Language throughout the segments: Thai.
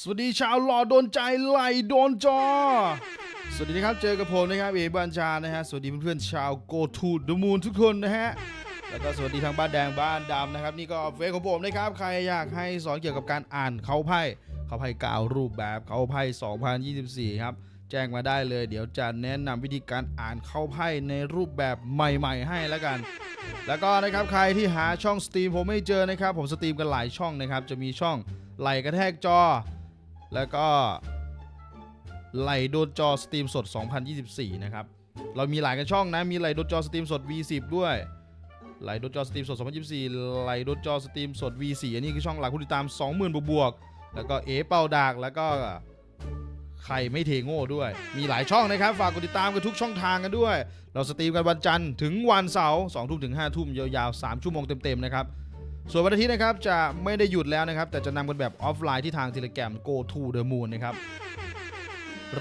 สวัสดีชาวหล่อโดนใจไหลโดนจอ สวัสดีนะครับเจอกับผมนะครับเอบัญชานะฮะสวัสดีเพื่อนๆชาว Go to the Moon ทุกคนนะฮะแล้วก็สวัสดีทางบ้านแดงบ้านดำนะครับ นี่ก็เฟซของผมนะครับ ใครอยากให้สอนเกี่ยวกับการอ่านเขาไพ่เขาไพ่กาวรูปแบบเขาไพ่2024 ครับ แจ้งมาได้เลย เดี๋ยวจะแนะนำวิธีการอ่านเข้าไพ่ในรูปแบบใหม่ ๆ ให้แล้วกัน แล้วก็นะครับใครที่หาช่องสตรีมผมไม่เจอนะครับ ผมสตรีมกันหลายช่องนะครับจะมีช่องไหลกระแทกจอ แล้วก็ไหลโดนจอสตรีมสด 2024 นะครับ เรามีหลายกันช่องนะ มีไหลโดนจอสตรีมสด V10 ด้วยไหลโดนจอสตรีมสด 2024ไหลโดนจอสตรีมสด V4 อันนี้คือช่องหลักผู้ติดตาม 20,000 บวกบวกๆแล้วก็เอเป่าดากแล้วก็ใครไม่เทโง่ด้วย มีหลายช่องนะครับ ฝากกดติดตามกันทุกช่องทางกันด้วย เราสตรีมกันวันจันทร์ถึงวันเสาร์2ทุ่มถึง5ทุ่มยาวๆ3ชั่วโมงเต็มๆนะครับ ส่วนวันอาทิตย์นะครับจะไม่ได้หยุดแล้วนะครับ แต่จะนำกันแบบออฟไลน์ที่ทาง Telegram Go to the Moon นะครับ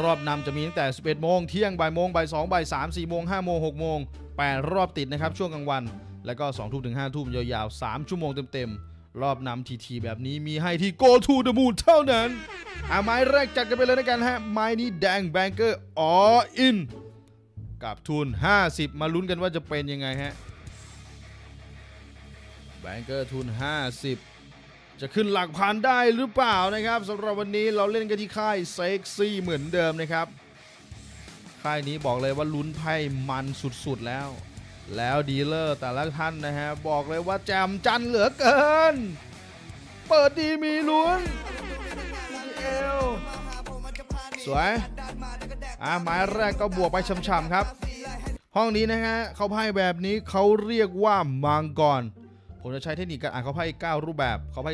รอบนำจะมีตั้งแต่ 11 โมง เที่ยง บ่ายโมง บ่าย2บ่าย3 4โมง 5 โมง 6 โมง 8 รอบติดนะครับ ช่วงกลางวัน แล้วก็ 2 ทุ่มถึง 5 ทุ่มยาวๆ 3 ชั่วโมงเต็มๆ รอบนำทีทีแบบนี้มีให้ที่ Go to the Moon เท่านั้นอะไม้แรกจัดกันไปเลยนะกันฮะ ไม้นี้แดงแบงเกอร์ออิน กับทุน 50 มาลุ้นกันว่าจะเป็นยังไงฮะ แบงเกอร์ทุน 50 จะขึ้นหลักพันได้หรือเปล่านะครับสำหรับวันนี้เราเล่นกันที่ค่ายเซ็กซี่เหมือนเดิมนะครับ ค่ายนี้บอกเลยว่าลุ้นไพ่มันสุดๆแล้ว แล้วดีลเลอร์แต่ละท่านนะฮะบอกเลยว่าแจมจันเหลือเกิน เปิดดีมีลุ้นเอวสวยอะหมายแรกก็บวกไปช่ำๆครับห้องนี้นะฮะเขาไพ่แบบนี้เขาเรียกว่ามังกร ผมจะใช้เทคนิคการอ่านเขาไพ่9รูปแบบเขาไพ่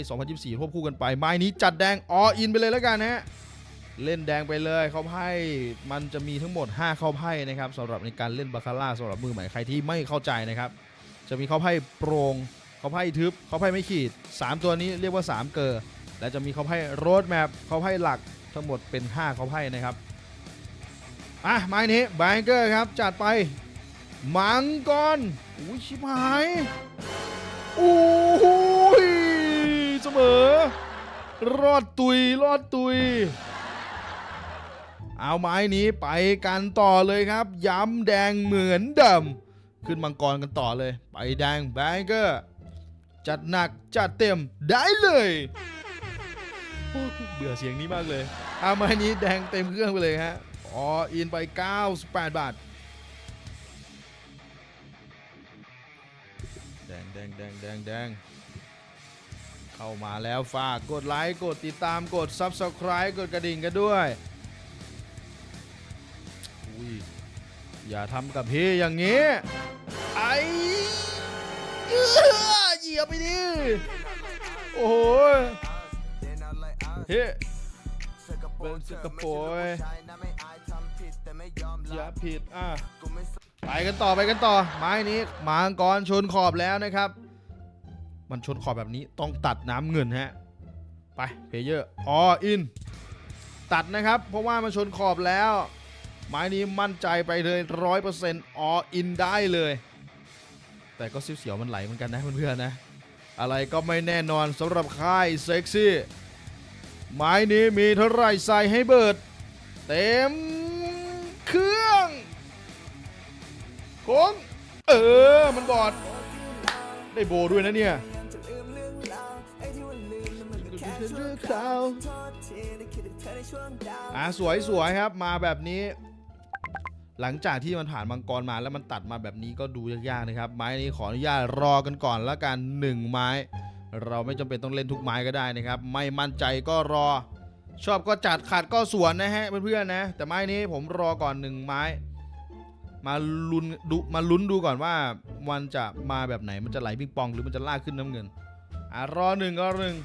2024ควบคู่กันไป ไม้นี้จัดแดงออินไปเลยแล้วกันนะฮะเล่นแดงไปเลยเขาไพ่มันจะมีทั้งหมด 5 เข้าไพ่นะครับสำหรับในการเล่นบาคาร่าสำหรับมือใหม่ใครที่ไม่เข้าใจนะครับ จะมีเข้าไพ่โปรงเข้าไพ่ทึบเข้าไพ่ไม่ขีด 3 ตัวนี้เรียกว่า 3 เกอร์และจะมีเข้าไพ่โรดแมพเข้าไพ่หลักทั้งหมดเป็น 5 เข้าไพ่นะครับอะไม้นี้แบงเกอร์ครับจัดไปมังกรอุ้ยชิบหาย โอ้ยเสมอ รอดตุย รอดตุย เอาไม้นี้ไปกันต่อเลยครับ ย้ำแดงเหมือนเดิม ขึ้นมังกรกันต่อเลย ไปแดงแบงเกอร์ จัดหนักจัดเต็มได้เลยเบื่อเสียงนี้มากเลย เอาไม้นี้แดงเต็มเครื่องไปเลยฮะอ๋ออินไป 98 บาท งแดงแดงแดงแดงเข้ามาแล้วฝากกดไลค์กดติดตามกด Subscribe กดกระดิ่งกันด้วยอุ้ยอย่าทำกับพี่อย่างนี้ไอ้เอื้อเหยียบไปดิโอ้โหเฮ้เป็นสกปรกอย่าผิดอะ ไปกันต่อไปกันต่อ ไม้นี้มังกรชนขอบแล้วนะครับ มันชนขอบแบบนี้ต้องตัดน้ำเงินฮะ ไปเพเยอร์ออิน ตัดนะครับ เพราะว่ามันชนขอบแล้ว ไม้นี้มั่นใจไปเลยร้อยเปอร์เซ็นต์อออินได้เลย แต่ก็เสียวๆมันไหลเหมือนกันนะเพื่อนๆนะ อะไรก็ไม่แน่นอนสำหรับค่ายเซ็กซี่ไม้นี้มีเท่าไรใส่ให้เบิด เต็ม ค้งเออ มันบอด ได้โบด้วยนะเนี่ยอะสวยสวยๆครับ มาแบบนี้ หลังจากที่มันผ่านมังกรมาแล้วมันตัดมาแบบนี้ก็ดูยากๆนะครับ ไม้นี้ขออนุญาตรอกันก่อนแล้วกันหนึ่งไม้ เราไม่จำเป็นต้องเล่นทุกไม้ก็ได้นะครับ ไม่มั่นใจก็รอ ชอบก็จัดขัดก็สวนนะฮะเพื่อนๆนะ แต่ไม้นี้ผมรอก่อนหนึ่งไม้ มาลุ้นดูมาลุ้นดูก่อนว่ามันจะมาแบบไหนมันจะไหลปิงปองหรือมันจะลากขึ้นน้ำเงินอะรอหนึ่งก็หนึ่ง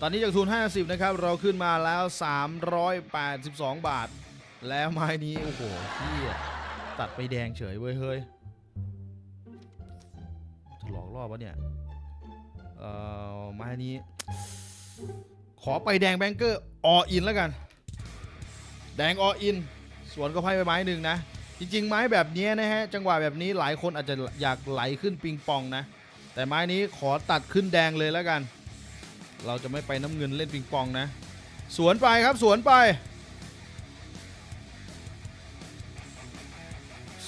ตอนนี้จากทุน 50 นะครับ เราขึ้นมาแล้ว 382 บาท แล้วไม้นี้ โอ้โหพี่ตัดไปแดงเฉยเว้ยเฮ้ยจะหลอกล่อปะเนี่ยเอ่อไม้นี้ ขอไปแดงแบงเกอร์ออินแล้วกัน แดงออิน สวนก็ไพ่ไปไม้หนึ่งนะ จริง ๆ ไม้แบบนี้นะฮะจังหวะแบบนี้หลายคนอาจจะอยากไหลขึ้นปิงปองนะ แต่ไม้นี้ขอตัดขึ้นแดงเลยแล้วกัน เราจะไม่ไปน้ำเงินเล่นปิงปองนะ สวนไปครับสวนไป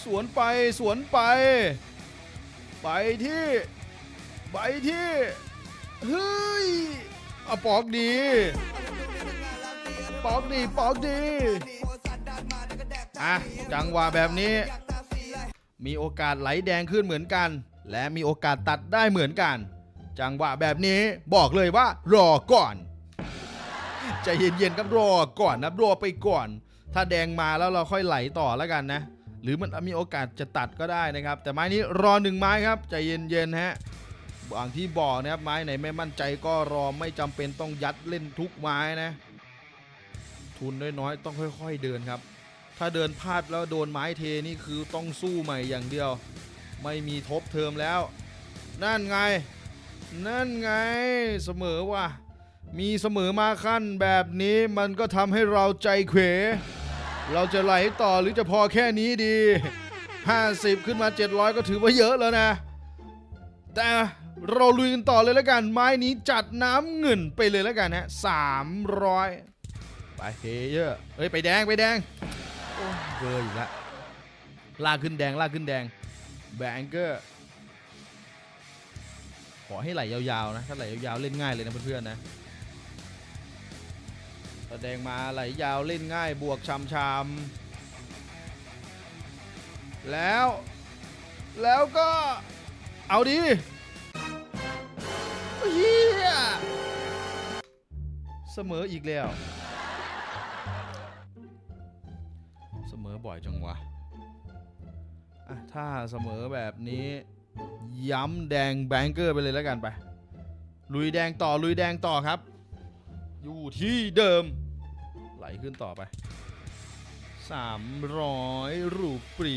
สวนไปสวนไป ไปที่ไปที่เฮ้ยอปอกดี ปอกดีปอกดี อะจังหวะแบบนี้ มีโอกาสไหลแดงขึ้นเหมือนกัน และมีโอกาสตัดได้เหมือนกัน จังหวะแบบนี้บอกเลยว่ารอก่อนใจเย็นๆครับรอก่อนนะรอไปก่อน ถ้าแดงมาแล้วเราค่อยไหลต่อแล้วกันนะ หรือมันมีโอกาสจะตัดก็ได้นะครับ แต่ไม้นี้รอหนึ่งไม้ครับใจเย็นๆฮะบางที่บอกนะครับไม้ไหนไม่มั่นใจก็รอไม่จำเป็นต้องยัดเล่นทุกไม้นะ ทุนน้อยๆต้องค่อย ๆเดินครับ ถ้าเดินพลาดแล้วโดนไม้เทนี่คือต้องสู้ใหม่อย่างเดียว ไม่มีทบเทอมแล้ว นั่นไง นั่นไงเสมอว่ะมีเสมอมาขั้นแบบนี้มันก็ทำให้เราใจเขว เราจะไหลต่อหรือจะพอแค่นี้ดี 50 ขึ้นมา 700 ก็ถือว่าเยอะแล้วนะ แต่เราลุยกันต่อเลยแล้วกัน ไม้นี้จัดน้ำเงินไปเลยแล้วกันฮะ300 ไปเฮเยอะเฮ้ย ไปแดงไปแดง โอ้ยเบอร์อีกแล้วลากขึ้นแดงลากขึ้นแดงแบงเกอร์ขอให้ไหลยาวๆนะ ถ้าไหลยาวๆเล่นง่ายเลยนะเพื่อนๆนะถ้าแดงมาไหลยาวเล่นง่ายบวกชำชๆแล้ว แล้วก็เอาดีเฮียเสมออีกแล้ว บ่อยจังวะอะถ้าเสมอแบบนี้ ย้ำแดงแบงเกอร์ไปเลยแล้วกันไป ลุยแดงต่อลุยแดงต่อครับ อยู่ที่เดิม ไหลขึ้นต่อไป 300 รูปรี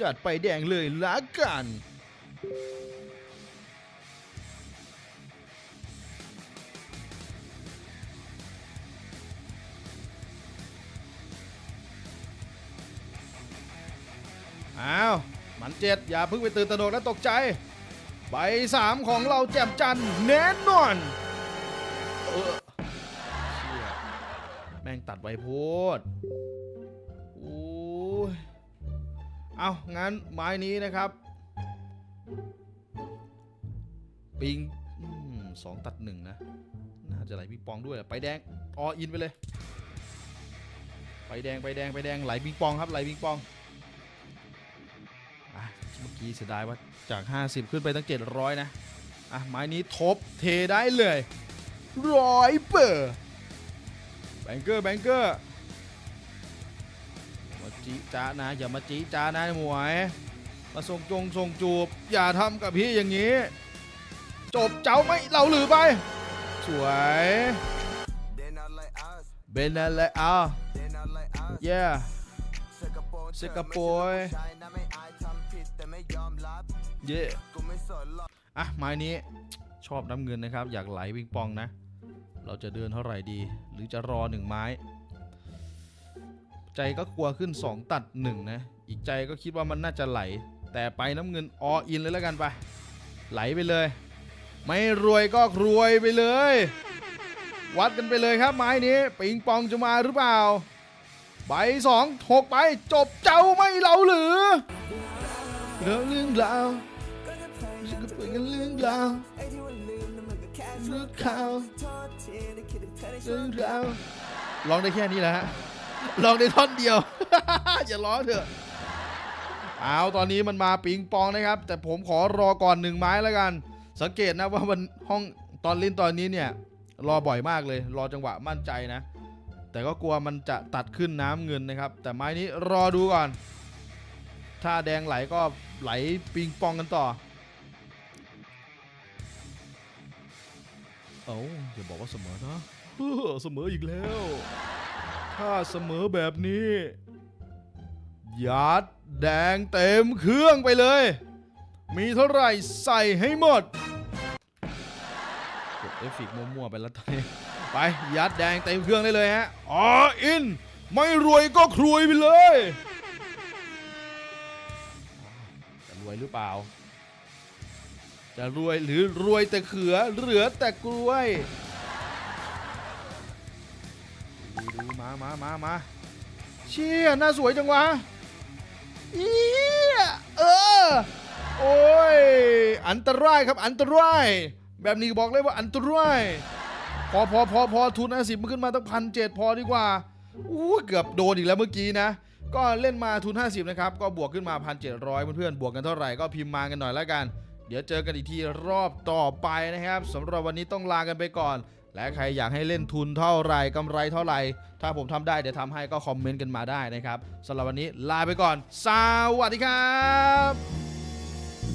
จัดไปแดงเลยละกัน อ้าวมันเจ็ดอย่าเพิ่งไปตื่นตระหนกและตกใจ ใบสามของเราแจ่มจันทร์แน่นอนเออเชี่ยแม่งตัดไวโพดโอ้ยเอางั้นไม้นี้นะครับ ปิงอสองตัดหนึ่งนะ น่าจะไหลปิงปองด้วยไปแดงออินไปเลย ไปแดงไปแดงไปแดงไหลปิงปองครับไหลปิงปอง เมื่อกี้เสียดายว่าจาก 50 ขึ้นไปตั้ง 700 นะ อะ ไม้นี้ทบเทได้เลยร้อยเปอร์แบงเกอร์แบงเกอร์มาจีจ้านะ อย่ามาจีจ้านะหมวยมาส่งจงส่งจูบ อย่าทำกับพี่อย่างนี้ จบเจ้าไม่เราหรือไป สวยเบนอะไรอะ they not like us. เย่สกปรกสกปร กใช่นะไม่อายทำผิดแต่ไม่ยอมรับเย่กูไม่สนหรอกอะไม้นี้ชอบน้ำเงินนะครับ อยากไหลปิงปองนะ เราจะเดินเท่าไหร่ดี หรือจะรอหนึ่งไม้ ใจก็กลัวขึ้น 2 ตัด1นะอีกใจก็คิดว่ามันน่าจะไหล แต่ไปน้ำเงินออินเลยแล้วกันไปไหลไปเลย ไม่รวยก็รวยไปเลย วัดกันไปเลยครับไม้นี้ปิงปองจะมาหรือเปล่าใบสองหกไปจบเจ้าไม่เราหรือ เรื่องเรื่าวฉันก็เปิดกันเรื่องราวเรื่องข่าวเรื่องราวร้องได้แค่นี้แหละฮะร้องได้ท่อนเดียว อย่าร้องเถอะเอาตอนนี้มันมาปิงปองนะครับ แต่ผมขอรอก่อนหนึ่งไม้แล้วกัน สังเกตนะว่ามันห้องตอนเล่นตอนนี้เนี่ย รอบ่อยมากเลย รอจังหวะมั่นใจนะ แต่ก็กลัวมันจะตัดขึ้นน้ำเงินนะครับ แต่ไม้นี้รอดูก่อน ถ้าแดงไหลก็ไหลปิงปองกันต่อเอาอย่าบอกว่าเสมอนะเออเสมออีกแล้ว ถ้าเสมอแบบนี้ยัดแดงเต็มเครื่องไปเลย มีเท่าไหร่ใส่ให้หมดกดเอฟเฟกต์มั่วๆไปแล้วตอนนี้ไปยัดแดงเต็มเครื่องได้เลยฮะอ๋ออิน ไม่รวยก็ครวยไปเลย วยหรือเปล่า จะรวยหรือรวยแต่เขือเหลือแต่กล้วยดูดูมามามามาเชี่ยหน้าสวยจังวะอีเออโอ้ยอันตรายครับอันตรายแบบนี้บอกเลยว่าอันตรายพอพอพอพอทุนห้าสิบมันขึ้นมาตั้งพันเจ็ดพอดีกว่าอู้เกือบโดนอีกแล้วเมื่อกี้นะ ก็เล่นมาทุน 50 นะครับ ก็บวกขึ้นมา 1,700 เพื่อนๆ บวกกันเท่าไหร่ก็พิมพ์มากันหน่อยแล้วกัน เดี๋ยวเจอกันอีกทีรอบต่อไปนะครับสำหรับวันนี้ต้องลากันไปก่อน และใครอยากให้เล่นทุนเท่าไหร่กำไรเท่าไหร่ ถ้าผมทำได้เดี๋ยวทำให้ก็คอมเมนต์กันมาได้นะครับสำหรับวันนี้ลาไปก่อน สวัสดีครับ